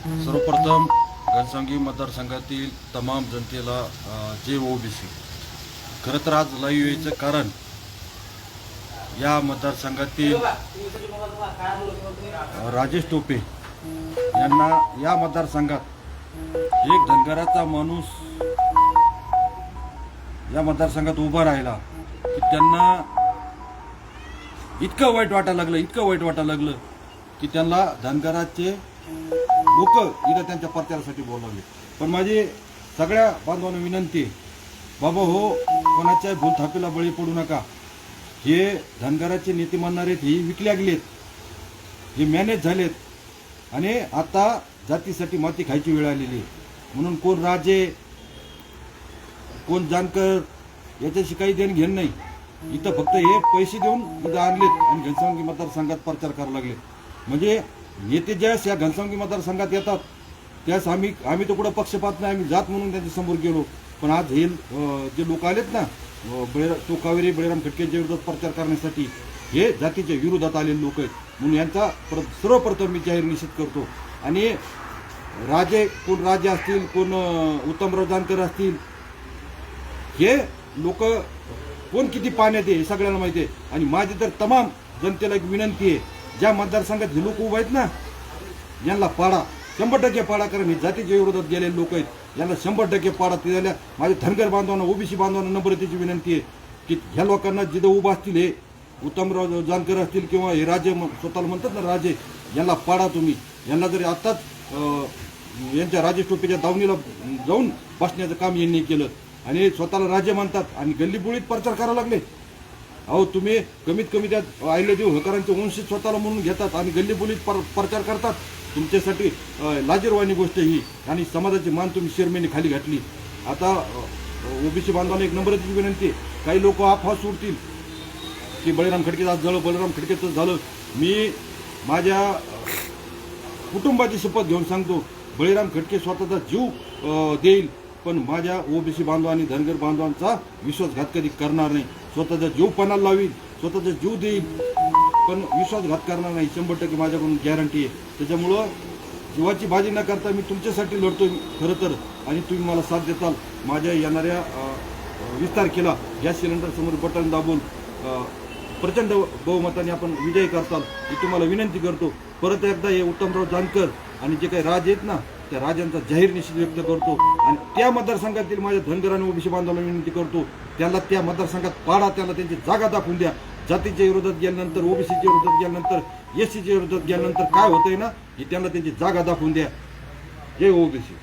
सर्वप्रथम घनसांगी मतदारसंघातील तमाम जनतेला जे ओ बी ओबीसी. खरं तर आज लाईव्ह यायचं कारण या मतदारसंघातील राजेश टोपे यांना या मतदारसंघात एक धनगराचा माणूस या मतदारसंघात उभा राहिला की त्यांना इतकं वाईट वाटायला लागलं इतकं वाईट वाटायला लागलं की त्यांना धनगराचे लोक इथं त्यांच्या प्रचारासाठी बोलावले. पण माझी सगळ्या बांधवांना विनंती बाबा हो कोणाच्या भूलथापीला बळी पडू नका. हे धनगराचे नेते म्हणणारे हे विकले आहेत हे मॅनेज झालेत. आणि आता जातीसाठी माती खायची वेळ आलेली आहे. म्हणून कोण राजे कोण जानकर याच्याशी काही देणं घेण नाही. इथं फक्त हे पैसे देऊन इथं आणलेत आणि घनसावंगी मतदारसंघात प्रचार करायला लागले म्हणजे येते ज्यास या घनसावंगी मतदारसंघात येतात त्यास आम्ही आम्ही तर कुठं पक्षपात नाही आम्ही जात म्हणून त्यांच्यासमोर गेलो. पण आज हे जे लोक आलेत ना बळीरा तो कावेरी बळीराम खटकेच्या विरोधात प्रचार करण्यासाठी हे जातीच्या विरोधात आलेले लोक आहेत. म्हणून यांचा प्र- सर्वप्रथम मी जाहीर निषेध करतो. आणि राजे कोण राजे असतील कोण उत्तम उत्तमराव जानकर असतील हे लोक कोण किती पाण्यात आहे हे सगळ्यांना माहिती आहे. आणि माझी तर तमाम जनतेला एक विनंती आहे ज्या मतदारसंघात हे लोक उभे आहेत ना यांना पाडा. शंभर टक्के पाडा कारण हे जातीच्या विरोधात गेलेले लोक आहेत. यांना शंभर टक्के पाडा ते झाल्या. माझ्या धनगर बांधवांना ओबीसी बांधवांना नम्रतेची विनंती आहे की ह्या लोकांना जिथं उभं असतील हे उत्तमराव जानकर असतील किंवा हे राजे स्वतःला म्हणतात ना राजे यांना पाडा तुम्ही. यांना जरी आत्ताच यांच्या राजेश टोपेच्या दावणीला जाऊन बसण्याचं काम यांनी केलं. आणि स्वतःला राजे म्हणतात आणि गल्लीबोळीत प्रचार करायला लागले. अहो तुम्ही कमीत कमी त्यात अहिल्यादेव होळकरांचे वंशित स्वतःला म्हणून घेतात आणि गल्लीबोलीत पर प्रचार करतात. तुमच्यासाठी लाजीरवाणी गोष्ट ही. आणि समाजाची मान तुम्ही शेरमेने खाली घातली. आता ओबीसी बांधवांना एक नंबरची विनंती. काही लोक अफवा सोडतील. की बळीराम खडकेचं आज झालं बळीराम खडकेचं झालं. मी माझ्या कुटुंबाची शपथ घेऊन सांगतो. बळीराम खडके स्वतःचा जीव देईल. पण माझ्या ओबीसी बांधव आणि धनगर बांधवांचा विश्वासघात कधी करणार नाही. स्वतःचा जीव पणाला लावील स्वतःचा जीव देईल पण विश्वासघात करणार नाही. शंभर टक्के माझ्याकडून गॅरंटी आहे. त्याच्यामुळं जीवाची बाजी न करता मी तुमच्यासाठी लढतो खरं तर. आणि तुम्ही मला साथ देताल. माझ्या येणाऱ्या विस्तार केला गॅस सिलेंडरसमोर बटन दाबून प्रचंड बहुमताने आपण विजय करताल. ही तुम्हाला विनंती करतो. परत एकदा हे उत्तमराव जानकर आणि जे काही राज आहेत ना त्या राजांचा जाहीर निषेध व्यक्त करतो आणि त्या मतदारसंघातील माझ्या धनगर आणि ओबीसी बांधवांना विनंती करतो त्याला त्या मतदारसंघात पाडा त्याला त्यांची जागा दाखवून द्या. जातीच्या विरोधात गेल्यानंतर ओबीसीच्या विरोधात गेल्यानंतर एससीच्या विरोधात गेल्यानंतर काय होतंय ना हे त्यांना त्यांची जागा दाखवून द्या. जय ओबीसी.